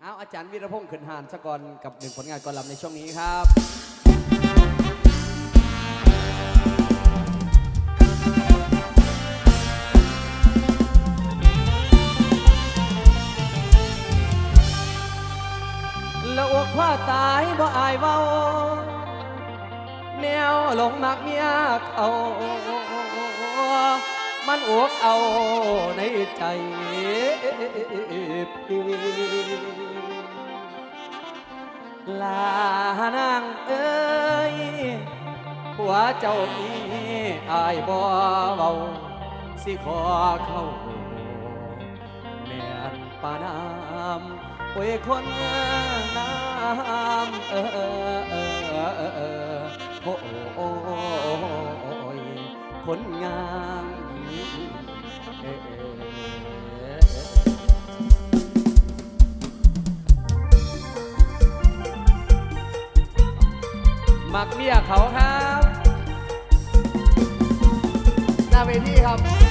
เอาอาจารย์วีรพงศ์ขึ้นหานสกรกับหนึ่งผลงานกอลัมในช่วงนี้ครับแล้วอกว่าตายบ่อายเว้า แนวหลงมักเมียเขา มันอกเอาในใจพี่ลานางเอ้ยผัวเจ้ามีอายบ่เบาสิขอเข้าแม่นปาน้ำโอ้ยคนน้ำเออเออเออเออเออโอ้โอ้โอ้โอ้ยคนงาม มักเมียเขาครับ หน้าเวทีครับ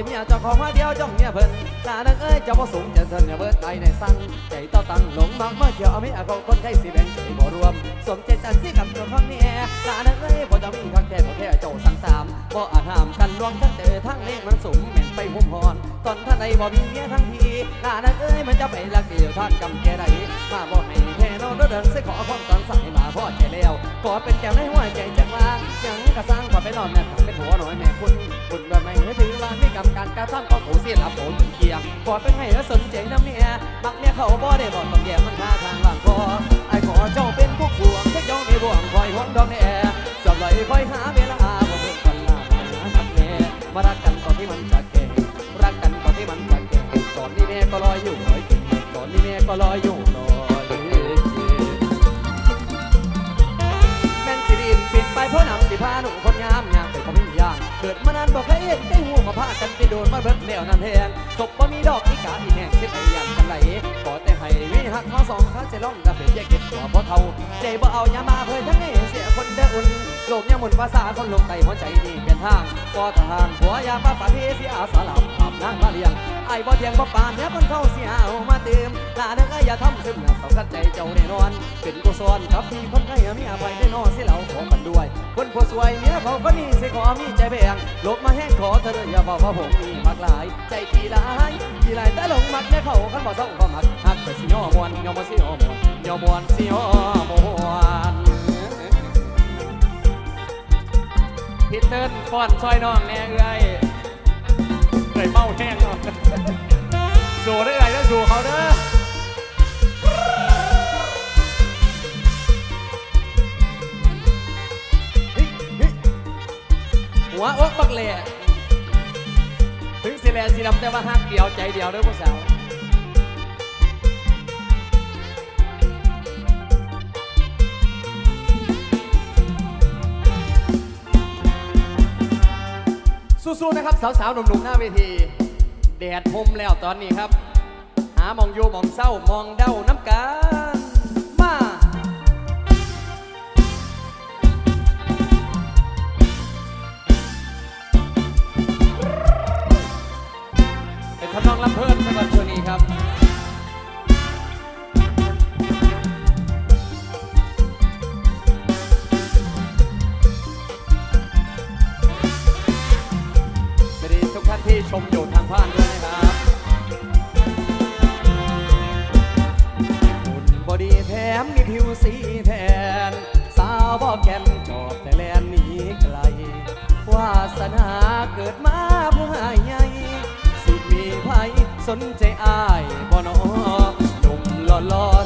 าหมเนอจะมีเจ้าของมาเดียวจ้องเมียเพิ่นตานังเอ้ยเจ้าบ่สูงจะเทินอย่าเบิดไตในสั่งใจเต้าตังหลงมักเมื่อเกี่ยวเอาไม่อาเขาคนไข้สิแบ่งใจบ่รวมสมใจจันสิกับตัวข้างนี้ตานังเอ้ยบ่จะมีข้างแท้บ่แท้เจ้าสั่งสามบ่อาจห้ามกันรวมทั้งเจอทั้งเลขมันสูงแม่นไปหุ่มหอน ตอนท่านใดบ่มีเมียทั้งทีตาดังเอ้ยมันจะไปลักเดียวท่านกำแกใดมาบ่ให้แท้นอนเดินใส่ขอความตอนสายมาพ่อใจแล้วขอเป็นแก้วในหัวใจจังว่ายังกระสร้างขอไปนอนแม่ทำเป็นหัวหน่อยแม่คุณบุญแบบไหนถือว่ามีกรรมการการทำก็โถเสียหลับโผล่เคียงขอเป็นให้สนใจน้ำเมียมักเนี่ยเขาบ่ได้บอกต้องแย่มันท่าทางว่างคอไอ้ขอเจ้าเป็นผู้ขวงถ้ายอมไม่บ่วงคอยห่วงดอกแน่จอบไหลคอยหาเวลาบ่เพิ่งกันลาหาทักแม่มารักกันก่อนที่มันจะแก่รัก อนนี่แม่ก็รออยู่รอยเก็บก่อนนี่แม่ก็รออยู่ ดมานานบอกให้เห็นได้หูมาพากันไปโดนมาเบิดแล้วนั่นแทงศพบ่มีดอกอีกาอีแหงเสิไปยันกันไหลขอแต่ให้วิหักมาสองข้าจะล่องกระเป็นแยกเก็บหัวเพราะเท่าใจบ่เอายามาเพื่อทั้งนี้เสียคนเด้ออุ่นโลกยังหมุนภาษาคนลงไตหัวใจนี่เป็นทางก็ทางหัวยาป้าป่าพี่เสียสลับอาบนางมาเลี้ยงไอ้บ่เทียงบ่ปานเนี่ยคนเข้าเสียเอามาเติมลาเด้ออย่าทำซึมสำคัญใจเจ้าแน่นอนเป็นกุศลกับที่คนไข้มีอภัยได้นอนสิเราขอกันด้ว คนผู้สวยเมียเขาก็นี่สิขอมีใจแบ่งลบมาแห้งขอเธอเด้ออย่าบอกว่าผมมีมักหลาย ใจขี้หลายขี้หลายแต่หลงมักเนี่ยเขาคันบ่เศร้าก็มักหักแต่สิย่อมวนย่อมาสิย่อมวนย่อมวนสิย่อมวนพิเติ้ลฟ้อนซอยน้องแน่เอ้ยเอ้ยเมาแห้งเนาะสู่ได้ไงก็สู่เขาเด้อ หัวอกบักเล่ถึงสิแลสิดำแต่ว่าฮักเดียวใจเดียวเด้อผู้สาวสู้ๆนะครับ สาวๆหนุ่มๆหน้าเวที แดดพมแล้วตอนนี้ครับ หามองอยู่มองเศร้ามองเด้าน้ำกา นทำนองลำเพิ่นสำหรับช่วงนี้ครับ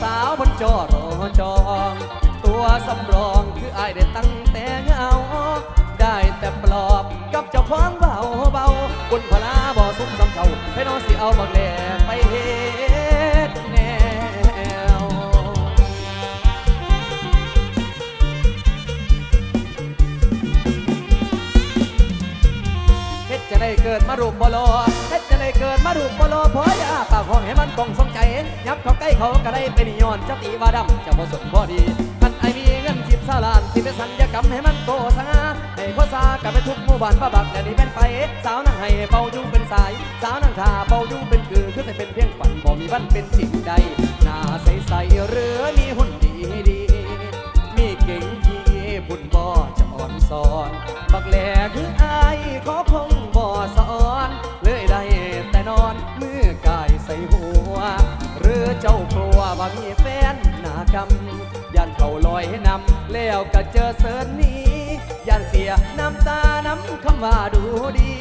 สาวบนจอรอจองตัวสำรองคืออายได้ตั้งแต่เงาได้แต่ปลอบกับเจ้าของเบาเบาบนพลาบ่สุมสำเทาให้น้องสิเอาบักแหล่ไปเฮ็ดแนวเฮ็ดจะได้เกิดมารูปบ่รอเฮ็ดจะได้เกิดมาดูปลอพอยาปาก ห้องให้มันกองสงใจยับเขาใกล้เขาก็ได้เป็นย้อนเจะตีว่าดำจะบ่สนพอดีมันไอมีเงินสิบสาลานสิเป็นสัญญกรรมให้มันโกสงาให้โคซากับไปทุกหมู่บ้านบ้าบักแต่นี่เป็นไปสาวนั่งให้เป่าอยู่เป็นสาย สาวนั่งทาเป่าอยู่เป็นคือคือแต่เป็นเพียงฝันบ่มีวันเป็นจริงใดหน้าใสใสๆเรือมีหุ่นดีดีมีเก่งทีบุญบ่จะอ่อนสอนบักแหลคืออายขอคงบ่สอนเลยได้แต่นอนมือกาย ใส่หัว หรือเจ้ากลัวว่ามีแฟนหน้ากำยันเขาลอยให้นำแล้วก็เจอเสิร์นนี้ยันเสียน้ำตาน้ำคำว่าดูดี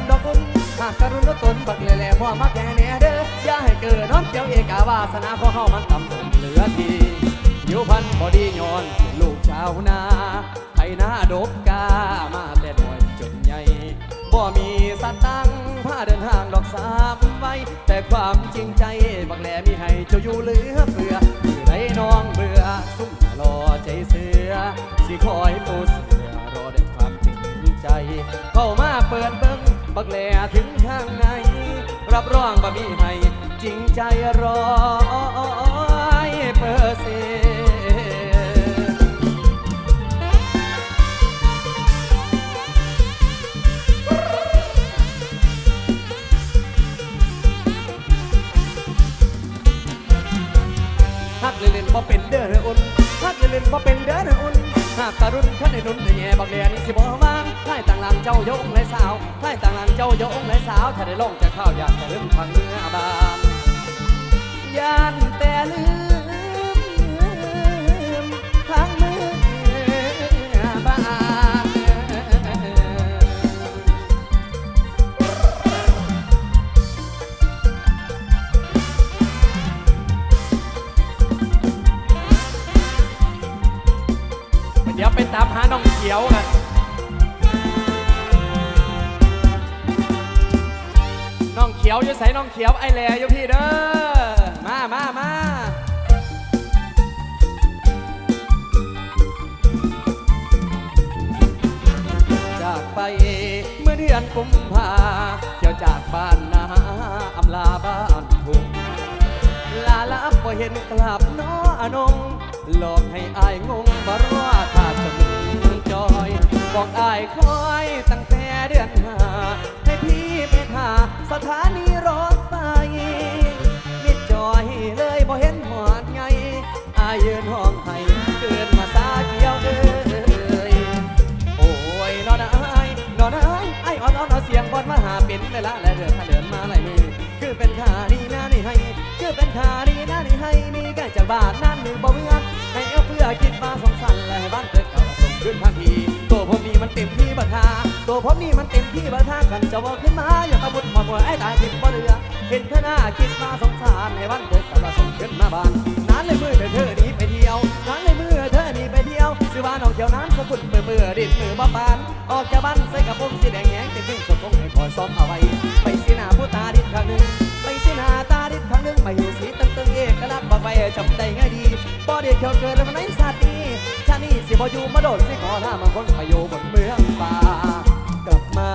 ำใจว่าดอกกุลหากกรุณตนบักเล่แหล่พ่อมาแก่แน่เด้ออย่าให้เกิดน้อนเจ้าเอกาวาสนาของเฮามันต่ำตมเหลือทีอยู่พันบอดีย้อน ลูกชาวนาไทยนาดกกามาแต่น้อยจนใหญ่บ่มีสตังค์พาเดินห่างดอกสามไว้ แต่ความจริงใจบักแหล่มีให้เจ้าอยู่เหลือเฟือคือได้น้องเบื่อซุ่มรอใจเสือสิคอยปูเสื กแหล่ถึงข้างในรับรองบ่มีให้จริงใจรอเปอร์เซ็นต์หักเล่นๆบ่เป็นเด้ออุ่นหักเล่นๆบ่เป็นเด้ออุ่นหากการุณท่านในนุ่นในางเจ้าโยงและสาวให้ต่างหลังเจ้าโยงและสาว ถ้าได้ลงจะเข้าอยากจะลืมพังเนื้อบางย่านแต่ลืมทางมือบางเดี๋ยวไปตามหาน้องเขียวกัน ยวอยู่ใส่น้องเขียวไอแหล่อยู่พี่เด้อมามามาจากไปเมื่อเดือนกุมภาเที่ยวจากบ้านนาอำลาบ้านทุ่งลาลับบ่เห็นกลับน้ออนงหลอกให้อายงงบ่รว่าถ้าจะมึงจอย บอกอายคอยตั้งแต่เดือนหาให้พี่ไปหาสถานีรถไฟมิดจอยเลยบ่เห็นหอดไงอายยืนห้องให้เกินมาซาเกี่ยวเอ้ยโอ้ยนอนไอ้นอนไอ้ไอ้อ่อนอ่อนเอาเสียงบอลมาหาเป็นเวลาและเดือนถ้าเดินมาไหลมือคือเป็นขาดีนะนี่ให้คือเป็นขาดีนะนี่ให้นี่ใกล้จากบ้านนั่นหรือบ่เมื่อให้เอาเพื่อคิดมาสงสารและให้บ้านเกิดเก่าาตัวผมนี่มันเต็มที่บัทากันจะบอกขึ้นมาอย่าตะบุดมาบ่ไอ้ตายทิพบ่เรือเห็นข้าหน้าคิดมาสงสารให้บ้านเกิดเก่าส่งขึ้นมาบ้านนั้นเลยมือเธอเธอหนีไปเที่ยวนั้นเลยมือเธอหนีไปเที่ยวซื้อบ้านออกเที่ยวน้ำสกุลเปื่อเปื่อดินมือบ่ปาน ออกจากบ้านใส่กระโปรงสีแดงแงงเต็มที่สมองให้คอยซ้อมเอาไว้ไปสีหน้าผู้ตาดินครั้งหนึ่งไปสีหน้าตาดินครั้งหนึ่งมาอยู่สีตึงตึงเอกลักษณ์บอกไว้จำได้ง่ายดีบ่เด็กเขียวเกิดแล้วมันไหนชาตินี้ชาตินี้สิบ่อยู่มาโดดสิขอลามาคนไปอยู่บนเมืองป่า กลับมา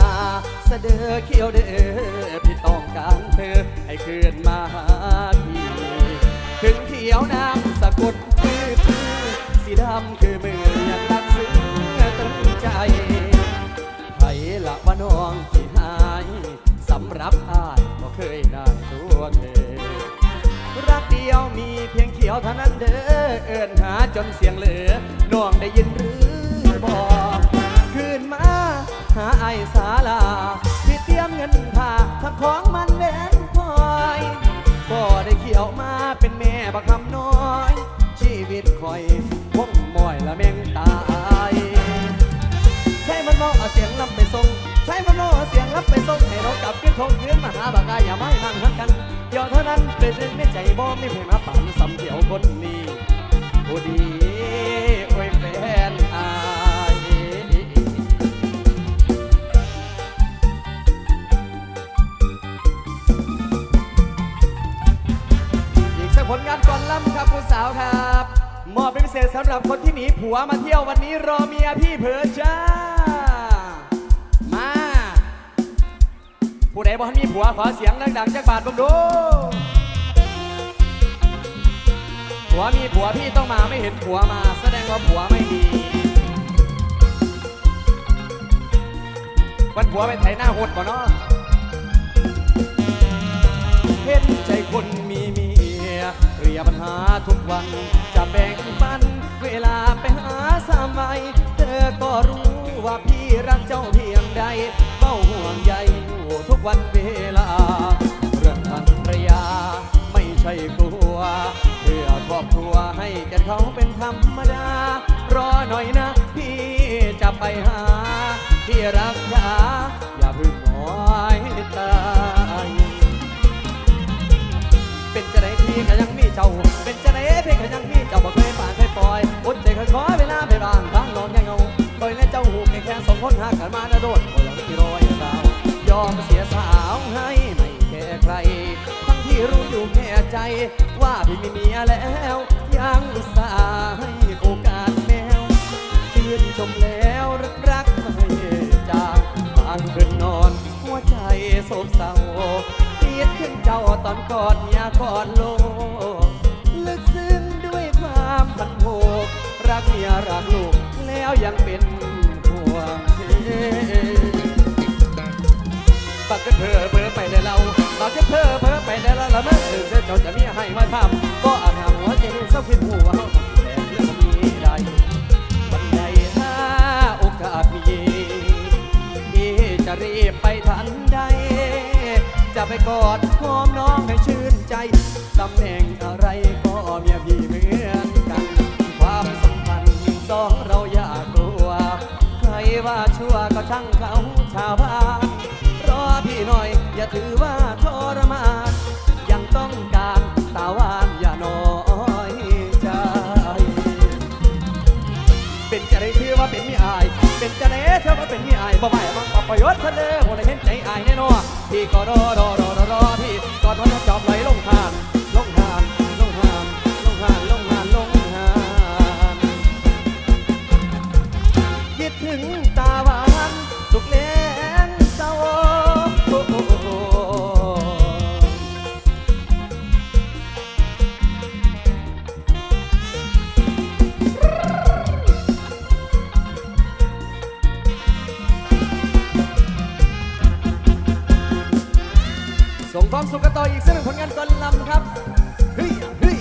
เสดอเขียวเด้อพี่ต้องการเธอให้คืนมาหาทีถึงเขียวน้ำสะกดปื้อปื้อสีดำคือมือยังรักซึ้งตรึงใจไผละว่าน้องที่หายสำหรับอายบ่เคยได้ตัวเธอรักเดียวมีเพียงเขียวเท่านั้นเด้อเอินหาจนเสียงเหลือน้องได้ยินหรือบอกายสาลาที่เตรียมเงินพาทำของมันแหวนคอยบ่ได้เขียวมาเป็นแม่บักคำน้อย ชีวิตคอยคงมอยละแมงตายใช้มันมเอาเสียงลำไปส่งใช้มันมเอาเสียงลำไปส่งให้เรากลับขึ้นคงคืนมาหาบางอายอย่าไม่นั่งหักกันเดี๋ยวเท่านั้นเป็นเรื่องในใจบ่ไม่เพลงมาปั่นสำเดียวคนนี้ผู้ดีโอ้ยแฟนอา สาวครับมอบเป็นพิเศษสำหรับคนที่หนีผัวมาเที่ยววันนี้รอเมียพี่เผลอจ้า มา ผู้ใดบอกมีผัวขอเสียงดังๆจากบาทผมดูผัวมีผัวพี่ต้องมาไม่เห็นผัวมา แสดงว่าผัวไม่มีวันผัวไปไถหน้าหดก่อนเนาะเห็นใจคนมี เมียเคลียปัญหาทุกวัน จะแบ่งปัน เวลาไปหาสามัย เธอก็รู้ว่าพี่รักเจ้าเพียงใดเฝ้าห่วงใยอยู่ทุกวันเวลา เรื่องภรรยา ไม่ใช่กลัวเพื่อครอบครัวให้แก่เขาเป็นธรรมดา รอหน่อยนะ พี่จะไปหาพี่รักษา จ้า เป็นจะได้พี่ก็ยังมีเจ้าบ่เคยผ่านเคยปล่อยอดใจเคยขอเวลาไปบ้างทางนอนยังเงาคอยและเจ้าหูแค่แค่สองคนหากันมาแล้วโดดก็ยังมีรอยราวยอมเสียสาวให้ไม่แค่ใคร ทั้งที่รู้อยู่แค่ใจ ว่าพี่มีเมียแล้วยังอุตส่าห์ให้โอกาสแมวชื่นชมแล้วรักรักไม่จากบางคืนนอน หัวใจโศกเศร้าคิดถึงเจ้าตอนกอดเมียกอดโล กเมียรักลูก แล้วยังเป็นห่วงเธอบักกะเธอเพ้อไปได้เราบักกะเธอเพ้อไปได้แล้วละเมื่อถึงเจ้าจะมีให้มาทำก็อาจทำหัวใจเศร้าคิดหัวเขาต้องแลเรื่องนี้ได้วันใดถ้าโอกาสมีพี่จะรีบไปทันใดจะไปกอด ถือว่าทรมานยังต้องการตาวานอย่าน้อยใจ เป็นจะได้ชื่อว่าเป็นมีอาย เป็นจะได้เธอว่าเป็นมีอายบ่ไม่บังปับประโยชน์เธอเด้อคนได้เห็นใจอายแน่นอนพี่ก็รอรอรอรอรอพี่ก่อนวันจะจอบ ความสุขกันต่ออีกสักหนึ่งผลงานก่อนลำครับเฮ้ยเฮ้ย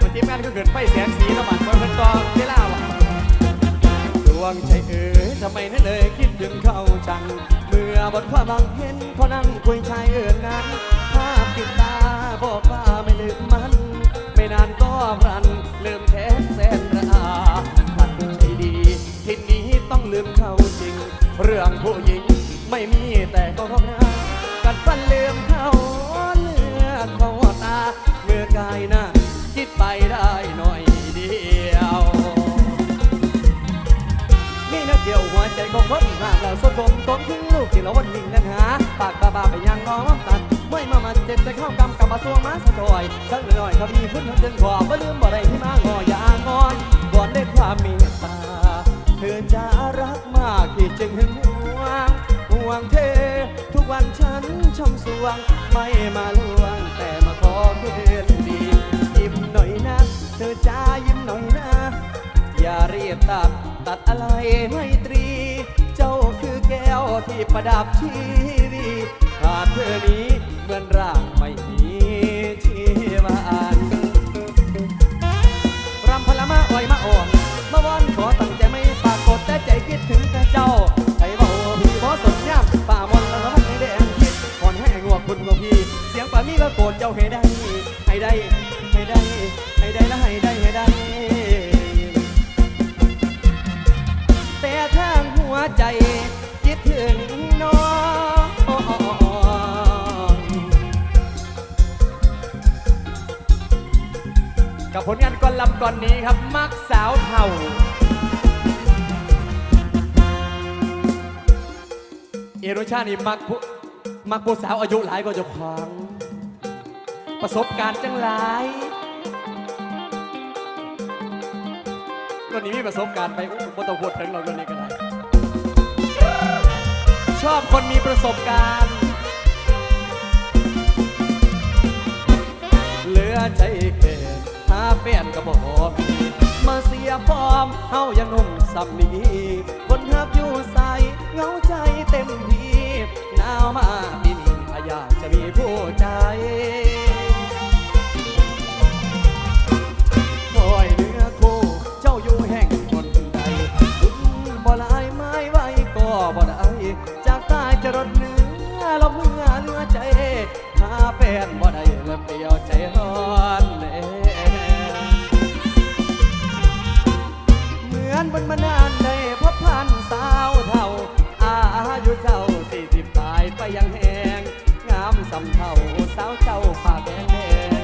มันทีมงานก็เกิดไฟแสงสีระบาดบนเป็นต่อเวลาว่ะดวงใจเอ๋ยทำไมนั่นเลยคิดถึงเขาจัง เมื่อบนความบังเห็นเขานั่งคุยชายเอิญนั้นภาพติดตาบอกว่าไม่ลืมมัน ไม่นานก็พลันลืมแท้แสนระอาพันใจดีทีนี้ต้องลืมเขาจริง เรื่องผู้หญิง ไม่มีแต่ก็เขาหน้ากัดฟันลืมเขาเลือดเขาตาเมื่อกายหน้าคิดไปได้หน่อยเดียวนี่นักเดียวหัวใจของคนหากเราสมผมตมถึงลูกที่เราวันหนึ่งนั้นหาปากบาบาไปยังงอมตันไม่มามันเจ็บแต่เข้ากำกับมาตัวมาสะดอยสักหน่อยเขามีพุ่นเดินขอบไม่ลืมบ่ได้ที่มางออย่างอนก่อนได้ความเมตตาเธอจะรักมากที่จึงหึง วงเท ทุกวันฉันช่ำสวง ไม่มาลวง แต่มาขอคืนดียิ้มหน่อยนะ เธอจ้ายิ้มหน่อยนะ อย่าเรียบตัดตัดอะไรไม่ตรี เจ้าคือแก้วที่ประดับชีวีขาดเธอนี้เหมือนร่างไม่มี ได้ให้ได้ให้ได้ละให้ได้ให้ได้ แต่ทางหัวใจคิดถึงน้องกับผลงานก่อนลำก่อนนี้ครับ มักสาวเผ่าเอโรชานี่มักผู้มักผู้สาวอายุหลายกว่าเจ้าของ ประสบการณ์จังหลายรุ่นนี้มีประสบการณ์ไปโอ้ผมต้องพูดถึงเรารุ่นนี้ก็ได้ชอบคนมีประสบการณ์ เหลือใจเกินหาแฟนก็บอกมาเสียฟอร์มเฮายังนุ่มสำนีคนหักอยู่ใสเงาใจเต็มทีหนาวมาปีนี้อยากจะมีผู้ใจ อเนื้อใจหาแฟนบ่ได้แล้วเปลี่ยวใจร้อนเน่เหมือนบนมานานได้พบพันสาวเท่า อายุเจ้าสี่สิบปลายไปยังแหงงามสำเท่าสาวเจ้าปากแดงแดง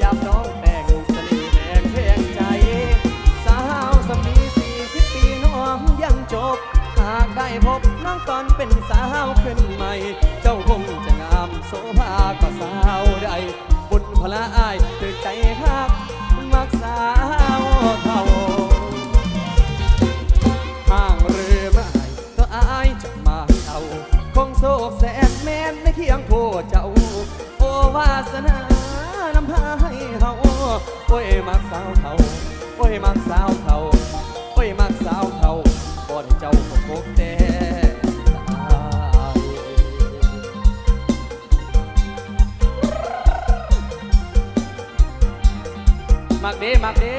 ยามน้องแต่งสน่ห์แดงแทงใจ สาวสมีสี่สิบปีน้องยังจบ หากได้พบน้องตอนเป็นสาวขึ้นใหม่ เจ้าคง โสภากว่าสาวใดบุญพละอา มักเด้มักเด้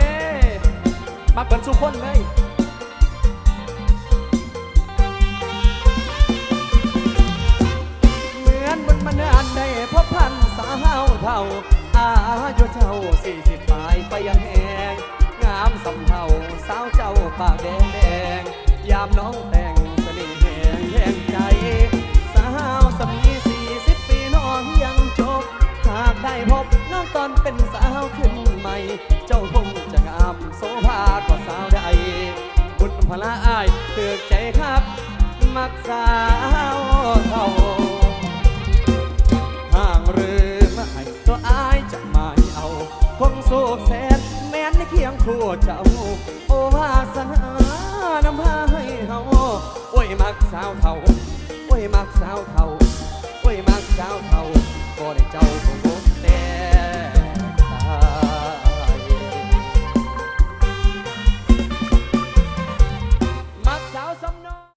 มักเปิดสุคนเลยเหมือนบนมันอันได้พบพันสาวเท่า อายุเท่าสี่สิบปลายไปยังแหงงามสำเท่าสาวเจ้าปากแดงแดงยามน้องแต่งเสน่ห์แหงแหงใจ สาวสมีสี่สิบปีน้องยังจบหากได้พบน้องตอนเป็นสาวขึ้น ใหม่ เจ้าคงจะงามโสภากว่าสาวใดบุญพละอายเตือกใจครับ มักสาวเท่าห่างเรือไม่ตัวอายจะมาเอา คงโศกแสนแม้นในเคียงคู่เจ้า โอวาสนานำพาให้เฮาโอ้ยมักสาวเท่าโอ้ยมักสาวเท่าโอ้ยมักสาวเท่า